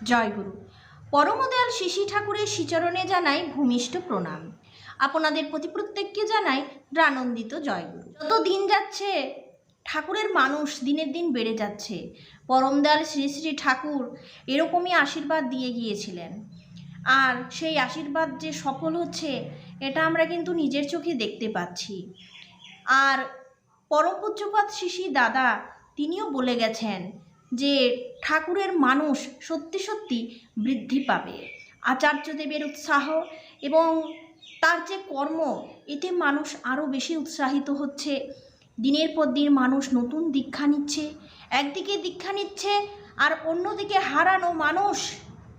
জয়গুরু পরমদয়াল শিশি ঠাকুরের শ্রীচরণে জানাই ভূমিষ্ঠ প্রণাম। আপনাদের প্রতি প্রত্যেককে জানাই প্রানন্দিত জয়গুরু যত দিন যাচ্ছে, ঠাকুরের মানুষ দিনের দিন বেড়ে যাচ্ছে। পরমদয়াল শ্রী শ্রী ঠাকুর এরকমই আশীর্বাদ দিয়ে গিয়েছিলেন। আর সেই আশীর্বাদ যে সফল হচ্ছে, এটা আমরা কিন্তু নিজের চোখে দেখতে পাচ্ছি। আর পরম পূজ্যপাত শিশি দাদা, তিনিও বলে গেছেন যে ঠাকুরের মানুষ সত্যি সত্যি বৃদ্ধি পাবে। আচার্যদেবের উৎসাহ এবং তার যে কর্ম, এতে মানুষ আরও বেশি উৎসাহিত হচ্ছে। দিনের পর দিন মানুষ নতুন দীক্ষা নিচ্ছে, একদিকে দীক্ষা নিচ্ছে আর অন্যদিকে হারানো মানুষ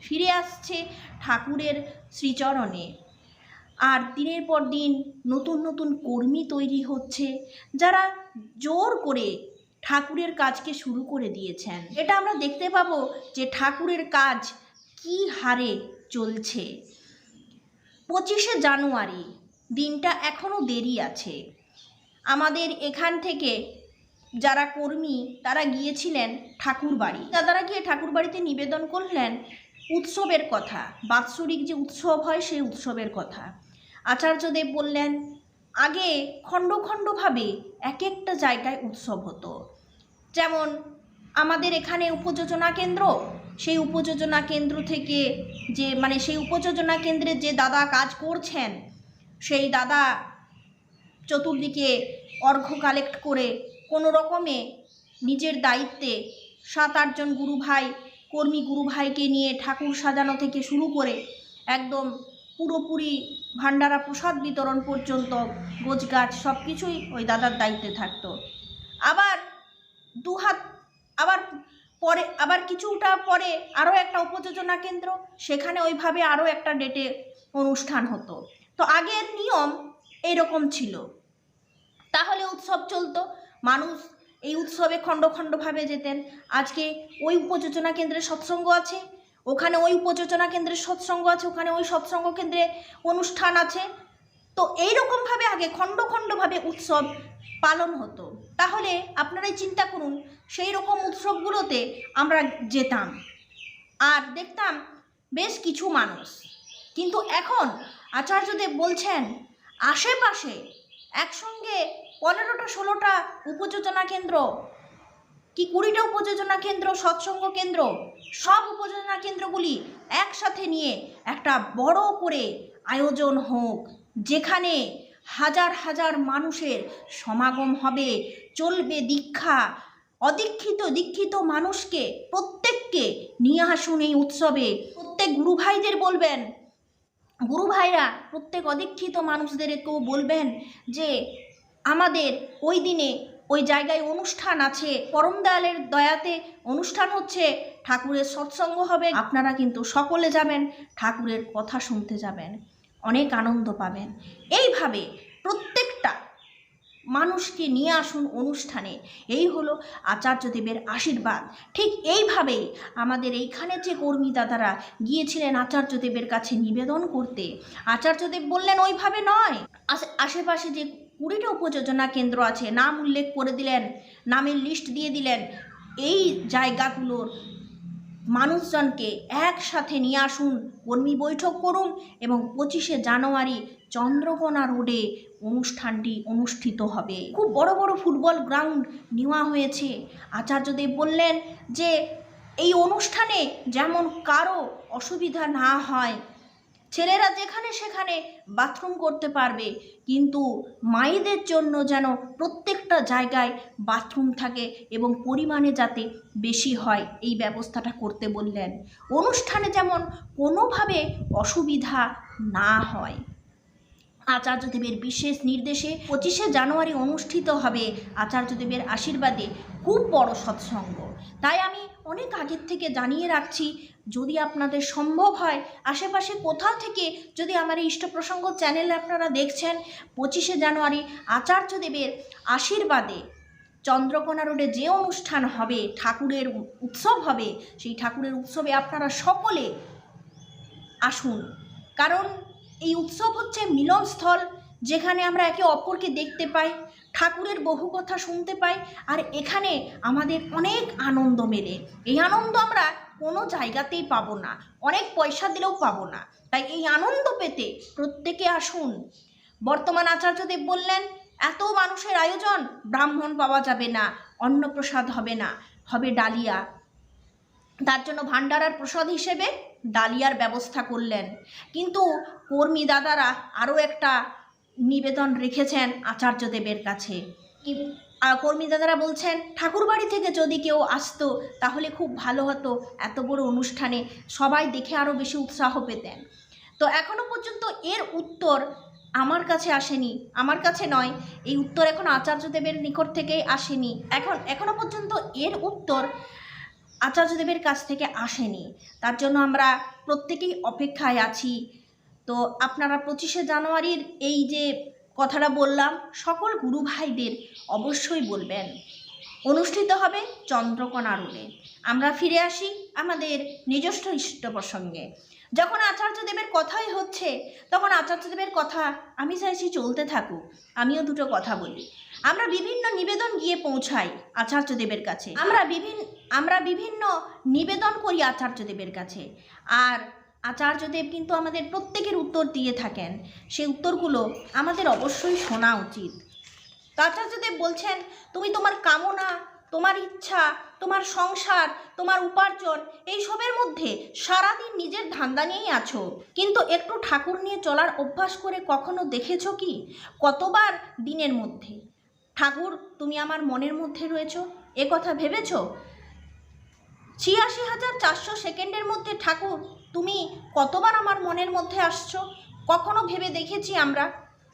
ফিরে আসছে ঠাকুরের শ্রীচরণে। আর দিনের পর দিন নতুন নতুন কর্মী তৈরি হচ্ছে, যারা জোর করে ঠাকুরের কাজকে শুরু করে দিয়েছেন। এটা আমরা দেখতে পাবো যে ঠাকুরের কাজ কি হারে চলছে। পঁচিশে জানুয়ারি, দিনটা এখনও দেরি আছে। আমাদের এখান থেকে যারা কর্মী, তারা গিয়েছিলেন ঠাকুর বাড়ি। দাদারা গিয়ে ঠাকুর বাড়িতে নিবেদন করলেন উৎসবের কথা। বাৎসরিক যে উৎসব হয়, সেই উৎসবের কথা। আচার্যদেব বললেন আগে খণ্ড খণ্ডভাবে এক একটা জায়গায় উৎসব হতো। যেমন, আমাদের এখানে উপযোজনা কেন্দ্র, সেই উপযোজনা কেন্দ্র থেকে যে মানে সেই উপযোজনা কেন্দ্রে যে দাদা কাজ করছেন, সেই দাদা চতুর্দিকে অর্ঘ্য কালেক্ট করে কোনো রকমে নিজের দায়িত্বে সাত আটজন গুরু ভাই কর্মী গুরু ভাইকে নিয়ে ঠাকুর সাজানো থেকে শুরু করে একদম পুরোপুরি ভান্ডারা প্রসাদ বিতরণ পর্যন্ত গোছগাছ সব কিছুই ওই দাদার দায়িত্বে থাকতো। আবার দুহাত, আবার পরে, আবার কিছুটা পরে আরও একটা উপযোজনা কেন্দ্র, সেখানে ওইভাবে আরও একটা ডেটে অনুষ্ঠান হতো। তো আগের নিয়ম এইরকম ছিল। তাহলে উৎসব চলতো, মানুষ এই উৎসবে খণ্ড খণ্ডভাবে যেতেন। আজকে ওই উপযোজনা কেন্দ্রে সৎসঙ্গ আছে ওখানে ওই উপযোজনা কেন্দ্রের সৎসঙ্গ আছে, ওখানে ওই সৎসঙ্গ কেন্দ্রে অনুষ্ঠান আছে। তো এইরকমভাবে আগে খণ্ড খণ্ডভাবে উৎসব পালন হতো। তাহলে আপনারাই চিন্তা করুন সেই রকম উৎসবগুলোতে আমরা যেতাম আর দেখতাম বেশ কিছু মানুষ। কিন্তু এখন আচার্যদেব বলছেন, আশেপাশে একসঙ্গে পনেরোটা, ষোলোটা উপযোজনা কেন্দ্র কি কুড়িটা উপযোজনা কেন্দ্র, সৎসঙ্গ কেন্দ্র? সব উপযোজনা কেন্দ্রগুলি একসাথে নিয়ে একটা বড় করে আয়োজন হোক, যেখানে হাজার হাজার মানুষের সমাগম হবে, চলবে দীক্ষা। অদীক্ষিত, দীক্ষিত মানুষকে প্রত্যেককে নিয়ে আসুন এই উৎসবে। প্রত্যেক গুরু ভাইদের বলবেন, গুরু ভাইরা, প্রত্যেক অদীক্ষিত মানুষদেরকেও বলবেন যে, আমাদের ওই দিনে ওই জায়গায় অনুষ্ঠান আছে। পরম দয়ালের দয়াতে অনুষ্ঠান হচ্ছে। ঠাকুরের সৎসঙ্গ হবে। আপনারা কিন্তু সকলে যাবেন, ঠাকুরের কথা শুনতে যাবেন, অনেক আনন্দ পাবেন। এইভাবে প্রত্যেকটা মানুষকে নিয়ে আসুন অনুষ্ঠানে। এই হলো আচার্যদেবের আশীর্বাদ। ঠিক এইভাবেই আমাদের এইখানে যে কর্মী দাদারা গিয়েছিলেন আচার্যদেবের কাছে নিবেদন করতে আচার্যদেব বললেন, ওইভাবে নয়। আশেপাশে যে কুড়িটা উপযোজনা কেন্দ্র আছে, নাম উল্লেখ করে দিলেন, নামের লিস্ট দিয়ে দিলেন। এই জায়গাগুলোর মানুষজনকে একসাথে নিয়ে আসুন, কর্মী বৈঠক করুন এবং পঁচিশে জানুয়ারি চন্দ্রকোনা রোডে অনুষ্ঠানটি অনুষ্ঠিত হবে। খুব বড় বড় ফুটবল গ্রাউন্ড নেওয়া হয়েছে। আচার্যদেব বললেন যে, এই অনুষ্ঠানে যেমন কারও অসুবিধা না হয় ছেলেরা যেখানে সেখানে বাথরুম করতে পারবে। কিন্তু মায়েদের জন্য যেন প্রত্যেকটা জায়গায় বাথরুম থাকে এবং পরিমাণে যাতে বেশি হয়, এই ব্যবস্থাটা করতে বললেন। অনুষ্ঠানে যেমন কোনোভাবে অসুবিধা না হয়। আচার্যদেবের বিশেষ নির্দেশে পঁচিশে জানুয়ারি অনুষ্ঠিত হবে আচার্যদেবের আশীর্বাদে খুব বড় সৎসঙ্গ। তাই আমি অনেক আগের থেকে জানিয়ে রাখছি, যদি আপনাদের সম্ভব হয়, আশেপাশে কোথাও থেকে যদি আমার এই ইষ্ট প্রসঙ্গ চ্যানেলে আপনারা দেখছেন, পঁচিশে জানুয়ারি আচার্যদেবের আশীর্বাদে চন্দ্রকোনা রোডে যে অনুষ্ঠান হবে, ঠাকুরের উৎসব হবে, সেই ঠাকুরের উৎসবে আপনারা সকলে আসুন। কারণ এই উৎসব হচ্ছে মিলনস্থল, যেখানে আমরা একে অপরকে দেখতে পাই, ঠাকুরের বহু কথা শুনতে পাই, আর এখানে আমাদের অনেক আনন্দ মেলে। এই আনন্দ আমরা কোনো জায়গাতেই পাবো না, অনেক পয়সা দিলেও পাবো না। তাই এই আনন্দ পেতে প্রত্যেকে আসুন। বর্তমান আচার্যদেব বললেন, এত মানুষের আয়োজন, ব্রাহ্মণ পাওয়া যাবে না, অন্নপ্রসাদ হবে না, হবে ডালিয়া। তার জন্য ভান্ডারার প্রসাদ হিসেবে ডালিয়ার ব্যবস্থা করলেন। কিন্তু কর্মী দাদারা আরও একটা নিবেদন রেখেছেন আচার্যদেবের কাছে। কর্মী দাদারা বলছেন, ঠাকুরবাড়ি থেকে যদি কেউ আসতো, তাহলে খুব ভালো হতো। এত বড় অনুষ্ঠানে সবাই দেখে আরও বেশি উৎসাহ পেতেন। তো এখনও পর্যন্ত এর উত্তর আমার কাছে আসেনি। আমার কাছে নয়, এই উত্তর এখন আচার্যদেবের নিকট থেকেই আসেনি। এখন, এখনও পর্যন্ত এর উত্তর আচার্যদেবের কাছ থেকে আসেনি। তার জন্য আমরা প্রত্যেকেই অপেক্ষায় আছি। তো আপনারা পঁচিশে জানুয়ারির এই যে কথাটা বললাম, সকল গুরু ভাইদের অবশ্যই বলবেন। অনুষ্ঠিত হবে চন্দ্রকোনা রোডে আমরা ফিরে আসি আমাদের নিজস্ব ইষ্ট প্রসঙ্গে। যখন আচার্যদেবের কথাই হচ্ছে, তখন আচার্যদেবের কথা আমি চাইছি চলতে থাকুক, আমিও দুটো কথা বলি। আমরা বিভিন্ন নিবেদন গিয়ে পৌঁছাই আচার্যদেবের কাছে। আমরা বিভিন্ন আমরা বিভিন্ন নিবেদন করি আচার্যদেবের কাছে। আর আচার্যদেব কিন্তু আমাদের প্রত্যেকের উত্তর দিয়ে থাকেন। সেই উত্তরগুলো আমাদের অবশ্যই শোনা উচিত। তো আচার্যদেব বলছেন, তুমি তোমার কামনা, তোমার ইচ্ছা, তোমার সংসার, তোমার উপার্জন, এইসবের মধ্যে সারাদিন নিজের ধান্দা নিয়েই আছো। কিন্তু একটু ঠাকুর নিয়ে চলার অভ্যাস করে কখনো দেখেছ কি? কতবার দিনের মধ্যে? ঠাকুর, তুমি আমার মনের মধ্যে রয়েছো? এ কথা ভেবেছো? ছিয়াশি হাজার চারশো সেকেন্ডের মধ্যে, ঠাকুর, তুমি কতবার আমার মনের মধ্যে আসছো? কখনো ভেবে দেখেছি আমরা।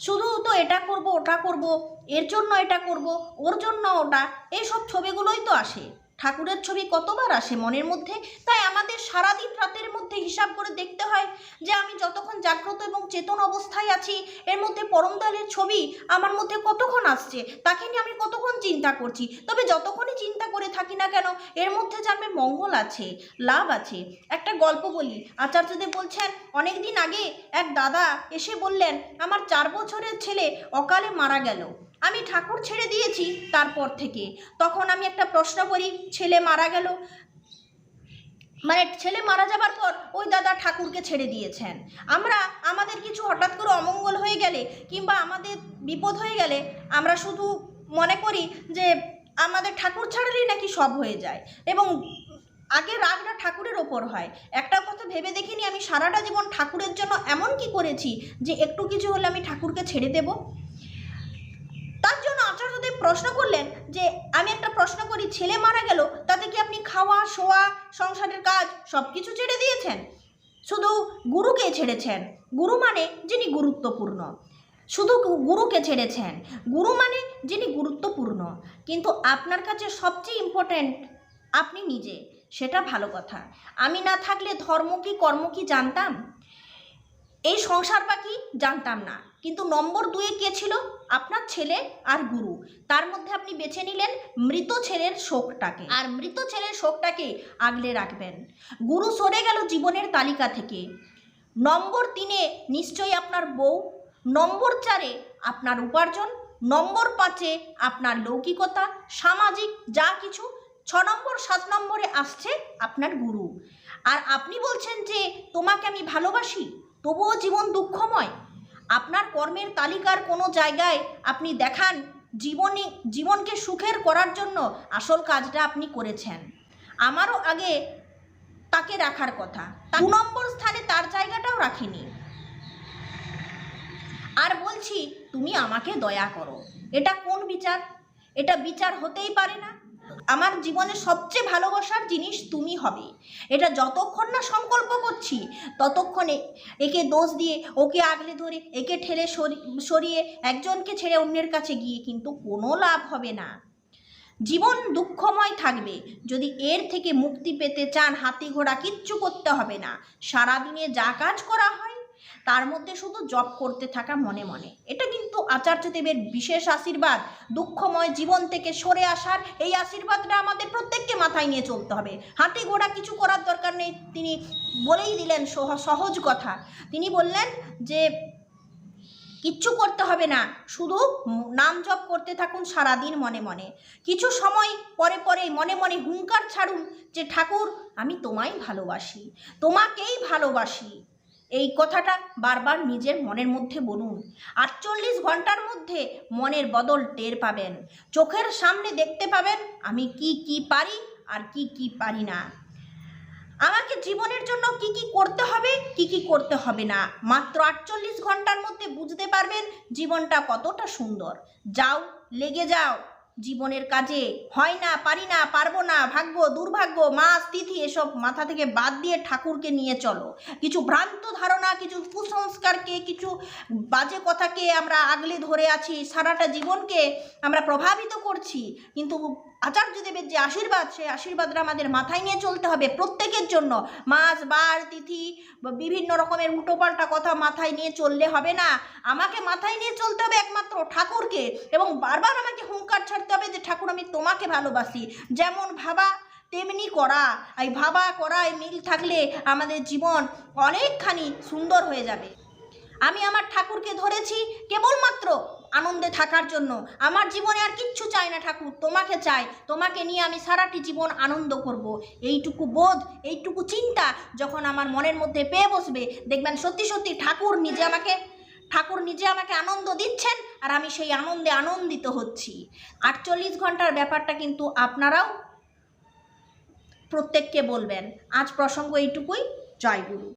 শুধু তো এটা করব, ওটা করব, এর জন্য এটা করব, ওর জন্য ওটা এইসব ছবিগুলোই তো আসে। ঠাকুরের ছবি কতবার আসে মনের মধ্যে? তাই আমাদের সারাদিন রাতের মধ্যে হিসাব করে দেখতে হয় যে আমি যতক্ষণ জাগ্রত এবং চেতন অবস্থায় আছি, এর মধ্যে পরমদয়ালের ছবি আমার মধ্যে কতক্ষণ আসছে? তাকে নিয়ে আমি কতক্ষণ চিন্তা করছি? তবে যতক্ষণই চিন্তা করে থাকি না কেন, এর মধ্যে জানবে মঙ্গল আছে, লাভ আছে। একটা গল্প বলি। আচার্যদেব বলছেন অনেক দিন আগে এক দাদা এসে বললেন, আমার চার বছরের ছেলে অকালে মারা গেল। আমি ঠাকুর ছেড়ে দিয়েছি তারপর থেকে। তখন আমি একটা প্রশ্ন করি, ছেলে মারা গেল। মানে ছেলে মারা যাবার পর ওই দাদা ঠাকুরকে ছেড়ে দিয়েছেন। আমরা, আমাদের কিছু হঠাৎ করে অমঙ্গল হয়ে গেলে কিংবা আমাদের বিপদ হয়ে গেলে আমরা শুধু মনে করি যে আমাদের ঠাকুর ছাড়লেই নাকি সব হয়ে যায়। এবং আগে রাগটা ঠাকুরের ওপর হয়। একটা কথা ভেবে দেখিনি আমি, সারাটা জীবন ঠাকুরের জন্য এমন কি করেছি যে একটু কিছু হলে আমি ঠাকুরকে ছেড়ে দেব? আচার্যদেব প্রশ্ন করলেন যে আমি একটা প্রশ্ন করি, ছেলে মারা গেল, তাতে কি আপনি খাওয়া, শোয়া, সংসারের কাজ সব কিছু ছেড়ে দিয়েছেন? শুধু গুরুকে ছেড়েছেন। গুরু মানে যিনি গুরুত্বপূর্ণ। শুধু গুরুকে ছেড়েছেন। গুরু মানে যিনি গুরুত্বপূর্ণ। কিন্তু আপনার কাছে সবচেয়ে ইম্পর্ট্যান্ট আপনি নিজে। সেটা ভালো কথা। আমি না থাকলে ধর্ম কি, কর্ম কি জানতাম? এই সংসার কি? জানতাম না। কিন্তু নম্বর দুয়ে কে ছিল? আপনার ছেলে আর গুরু। তার মধ্যে আপনি বেছে নিলেন মৃত ছেলের শোকটাকে। আর মৃত ছেলের শোকটাকে আগলে রাখবেন। গুরু সরে গেল জীবনের তালিকা থেকে। নম্বর তিনে নিশ্চয়ই আপনার বউ। নম্বর চারে আপনার উপার্জন। নম্বর পাঁচে আপনার লৌকিকতা, সামাজিক যা কিছু। ছ নম্বর, সাত নম্বরে আসছে আপনার গুরু। আর আপনি বলছেন যে, তোমাকে আমি ভালোবাসি? তবুও জীবন দুঃখময়? আপনার কর্মের তালিকার কোনো জায়গায় আপনি দেখান জীবনে, জীবনকে সুখের করার জন্য আসল কাজটা আপনি করেছেন। আমারও আগে তাকে রাখার কথা। দু নম্বর স্থানে তার জায়গাটাও রাখিনি। আর বলছি, তুমি আমাকে দয়া করো। এটা কোন বিচার? এটা বিচার হতেই পারে না। আমার জীবনে সবচেয়ে ভালোবাসার জিনিস তুমি হবে। এটা যতক্ষণ না সংকল্প করছি, ততক্ষণে একে দোষ দিয়ে, ওকে আগলে ধরে, একে ঠেলে সরি- সরিয়ে একজনকে ছেড়ে অন্যের কাছে গিয়ে কিন্তু কোনো লাভ হবে না। জীবন দুঃখময় থাকবে। যদি এর থেকে মুক্তি পেতে চান, হাতি ঘোড়া কিচ্ছু করতে হবে না। সারাদিনে যা কাজ করা হয় তার মধ্যে শুধু জপ করতে থাকা মনে মনে। এটা কিন্তু আচার্যদেবের বিশেষ আশীর্বাদ। দুঃখময় জীবন থেকে সরে আসার এই আশীর্বাদটা আমাদের প্রত্যেককে মাথায় নিয়ে চলতে হবে। হাতি ঘোড়া কিছু করার দরকার নেই, তিনি বলেই দিলেন সহ- সহজ কথা। তিনি বললেন যে, কিচ্ছু করতে হবে না, শুধু নাম জপ করতে থাকুন সারাদিন মনে মনে। কিছু সময় পরে পরে মনে মনে হুঙ্কার ছাড়ুন যে, ঠাকুর, আমি তোমায় ভালোবাসি, তোমাকেই ভালোবাসি। এই কথাটা বারবার নিজের মনের মধ্যে বলুন। আটচল্লিশ ঘণ্টার মধ্যে মনের বদল টের পাবেন। চোখের সামনে দেখতে পাবেন আমি কি কি পারি আর কি কি পারি না। আমাকে জীবনের জন্য কি কি করতে হবে, কি কি করতে হবে না। মাত্র আটচল্লিশ ঘণ্টার মধ্যে বুঝতে পারবেন জীবনটা কতটা সুন্দর। যাও, লেগে যাও। জীবনের কাজে হয় না, পারি না, পারব না, ভাগ্য দুর্ভাগ্য মাস তিথি এসব মাথা থেকে বাদ দিয়ে ঠাকুরকে নিয়ে চলো। কিছু ভ্রান্ত ধারণা, কিছু কুসংস্কারকে, কিছু বাজে কথাকে আমরা আগলে ধরে আছি, সারাটা জীবনকে আমরা প্রভাবিত করছি। কিন্তু আচার্যদেবের যে আশীর্বাদ, সেই আশীর্বাদটা আমাদের মাথায় নিয়ে চলতে হবে প্রত্যেকের জন্য। মাস, বার, তিথি, বিভিন্ন রকমের উল্টোপাল্টা কথা মাথায় নিয়ে চললে হবে না। আমাকে মাথায় নিয়ে চলতে হবে একমাত্র ঠাকুরকে এবং বারবার আমাকে হুঙ্কার ছাড়তে হবে যে ঠাকুর আমি তোমাকে ভালোবাসি, যেমন ভাবা তেমনি করা। এই ভাবা করা এই মিল থাকলে আমাদের জীবন অনেকখানি সুন্দর হয়ে যাবে। আমি আমার ঠাকুরকে ধরেছি কেবলমাত্র আনন্দে থাকার জন্য। আমার জীবনে আর কিচ্ছু চাই না ঠাকুর, তোমাকে চাই। তোমাকে নিয়ে আমি সারাটি জীবন আনন্দ করব। এইটুকু বোধ, এইটুকু চিন্তা যখন আমার মনের মধ্যে পেয়ে বসবে, দেখবেন সত্যি সত্যি ঠাকুর নিজে আমাকে ঠাকুর নিজে আমাকে আনন্দ দিচ্ছেন আর আমি সেই আনন্দে আনন্দিত হচ্ছি। আটচল্লিশ ঘণ্টার ব্যাপারটা কিন্তু আপনারাও প্রত্যেককে বলবেন। আজ প্রসঙ্গ এইটুকুই। জয় গুরু।